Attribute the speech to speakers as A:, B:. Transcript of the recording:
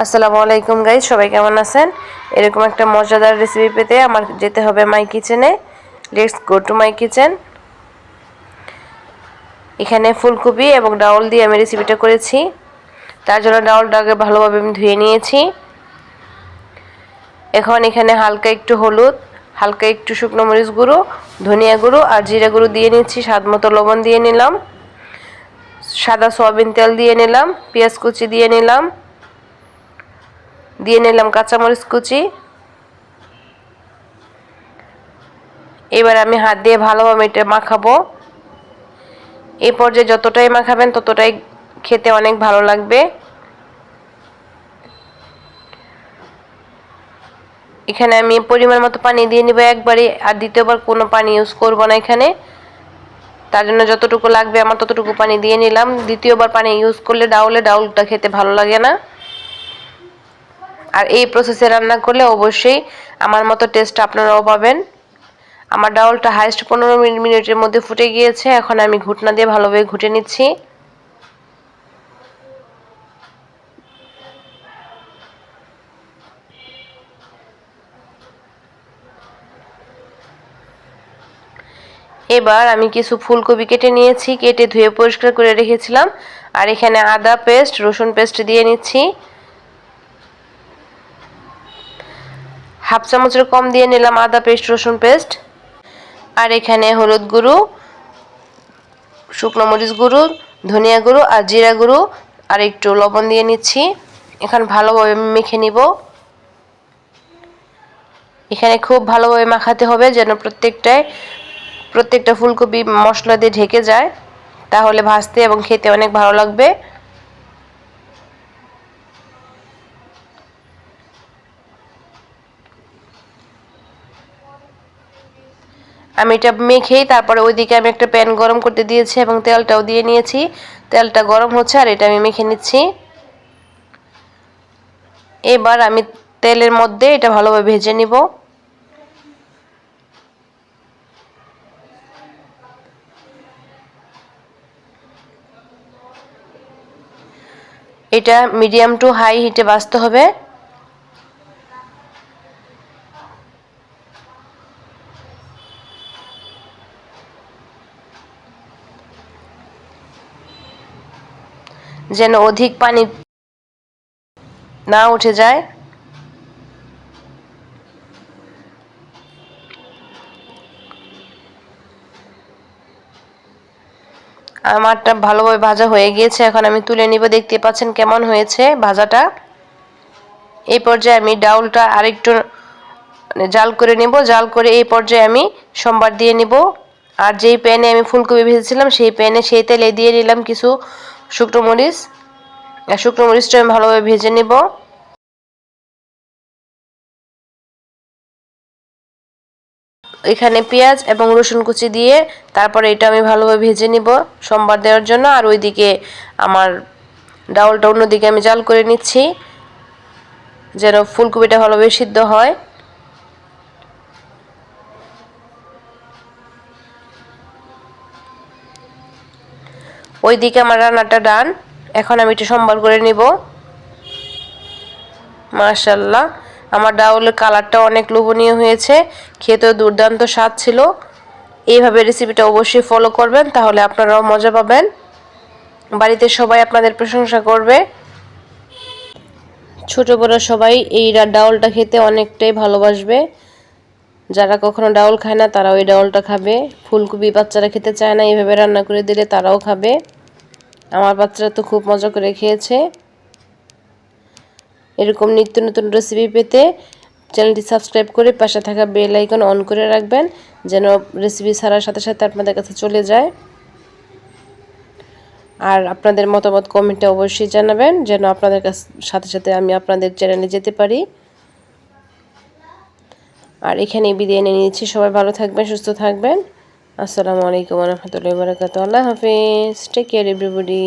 A: আসসালামু আলাইকুম গাইজ সবাই কেমন আছেন? এরকম একটা মজাদার রেসিপি পেতে আমার যেতে হবে মাই কিচেনে let's go to my kitchen এখানে ফুলকপি এবং ডাউল দিয়ে আমি রেসিপিটা করেছি। তার জন্য ডাউলটাকে ভালোভাবে আমি ধুয়ে নিয়েছি। এখন এখানে হালকা একটু হলুদ, হালকা একটু শুকনো মরিচ গুঁড়ো, ধনিয়া গুঁড়ো আর জিরা গুঁড়ো দিয়ে নিচ্ছি স্বাদ মতো লবণ দিয়ে নিলাম। সাদা সয়াবিন তেল দিয়ে নিলাম, পেঁয়াজ কুচি দিয়ে নিলাম। দিয়ে নিলাম কাঁচামরিচ কুচি। এবার আমি হাত দিয়ে ভালোভাবে এটা মাখাবো। এই পর্যায়ে যতটাই মাখাবেন ততটাই খেতে অনেক ভালো লাগবে। এখানে আমি পরিমাণ মতো পানি দিয়ে নিব একবারই আর দ্বিতীয়বার কোনো পানি ইউজ করব না এখানে। তার জন্য যতটুকু লাগবে আমার ততটুকু পানি দিয়ে নিলাম। দ্বিতীয়বার পানি ইউজ করলে ডাউলে ডাউলটা খেতে ভালো লাগে না। আর এই প্রসেসে রান্না করলে অবশ্যই আমার মতো টেস্ট আপনারাও পাবেন। আমার ডাউলটা হাইস্ট পনেরো মিনিটের মধ্যে ফুটে গিয়েছে, এখন আমি ঘুটনা দিয়ে ভালোভাবে ঘুটে নিচ্ছি। এবার আমি কিছু ফুলকপি কেটে নিয়েছি, কেটে ধুয়ে পরিষ্কার করে রেখেছিলাম। আর এখানে আদা পেস্ট রসুন পেস্ট দিয়ে নিচ্ছি। হাফ চামচের কম দিয়ে নিলাম আদা পেস্ট, রসুন পেস্ট। আর এখানে হলুদ গুঁড়ো, শুকনো মরিচ গুঁড়ো, ধনিয়া গুঁড়ো আর জিরা গুঁড়ো আর একটু লবণ দিয়ে নিচ্ছি। এখন ভালোভাবে মেখে নিব। এখানে খুব ভালোভাবে মাখাতে হবে যেন প্রত্যেকটায়, প্রত্যেকটা ফুলকপি মশলা দিয়ে ঢেকে যায়। তাহলে ভাজতে এবং খেতে অনেক ভালো লাগবে। আমি এটা মেখেই তারপরে ওইদিকে আমি একটা প্যান গরম করতে দিয়েছি এবং তেলটাও দিয়ে নিয়েছি। তেলটা গরম হচ্ছে আর এটা আমি মেখে নিচ্ছি। এবার আমি তেলের মধ্যে এটা ভালোভাবে ভেজে নিব। এটা মিডিয়াম টু হাই হিটে বাঁচতে হবে। যেন অধিক পানি না উঠে যায়। আমারটা ভালোভাবে ভাজা হয়ে গিয়েছে। এখন আমি তুলে নিব। দেখতে পাচ্ছেন কেমন হয়েছে ভাজাটা। এই পর্যায়ে আমি ডাউলটা আরেকটু মানে জাল করে নিব। জাল করে এই পর্যায়ে আমি সোমবার দিয়ে নিব। আর যেই প্যানে আমি ফুলকপি ভেজেছিলাম, সেই প্যানে সেই তেলে দিয়ে নিলাম কিছু শুকনো মরিচ শুকনো মরিচটা আমি ভালোভাবে ভেজে নেব। এখানে পেঁয়াজ এবং রসুন কুচি দিয়ে তারপরে এটা আমি ভালোভাবে ভেজে নিব সোমবার দেওয়ার জন্য। আর ওইদিকে আমার ডাউলটা অন্যদিকে আমি জাল করে নিচ্ছি, যেন ফুলকপিটা ভালোভাবে সিদ্ধ হয়। ওইদিকে আমার রান্নাটা ডান। এখন আমি একটু সম্বার করে নিব। মাশাল্লাহ আমার ডাউলের কালারটা অনেক লোভনীয় হয়েছে। খেতেও দুর্দান্ত স্বাদ ছিল। এইভাবে রেসিপিটা অবশ্যই ফলো করবেন, তাহলে আপনারাও মজা পাবেন। বাড়িতে সবাই আপনাদের প্রশংসা করবে। ছোট বড় সবাই এই ডাউলটা খেতে অনেকটাই ভালোবাসবে। যারা কখনো ডাউল খায় না তারা ওই ডাউলটা খাবে। ফুলকপি বাচ্চারা খেতে চায় না এইভাবে রান্না করে দিলে তারাও খাবে। আমার বাচ্চারা তো খুব মজা করে খেয়েছে। এরকম নিত্য নতুন রেসিপি পেতে চ্যানেলটি সাবস্ক্রাইব করে পাশে থাকা বেল আইকন অন করে রাখবেন, যেন রেসিপি ছাড়ার সাথে সাথে আপনাদের কাছে চলে যায়। আর আপনাদের মতামত কমেন্টে অবশ্যই জানাবেন, যেন আপনাদের কাছে সাথে সাথে আমি আপনাদের চ্যানেলে যেতে পারি। আর এখানে বিদায় নিয়ে নিচ্ছি সবাই ভালো থাকবেন, সুস্থ থাকবেন। আসসালামু আলাইকুম রহমতুল্লাহ বরাকাত আল্লাহ হাফিজ। Take care everybody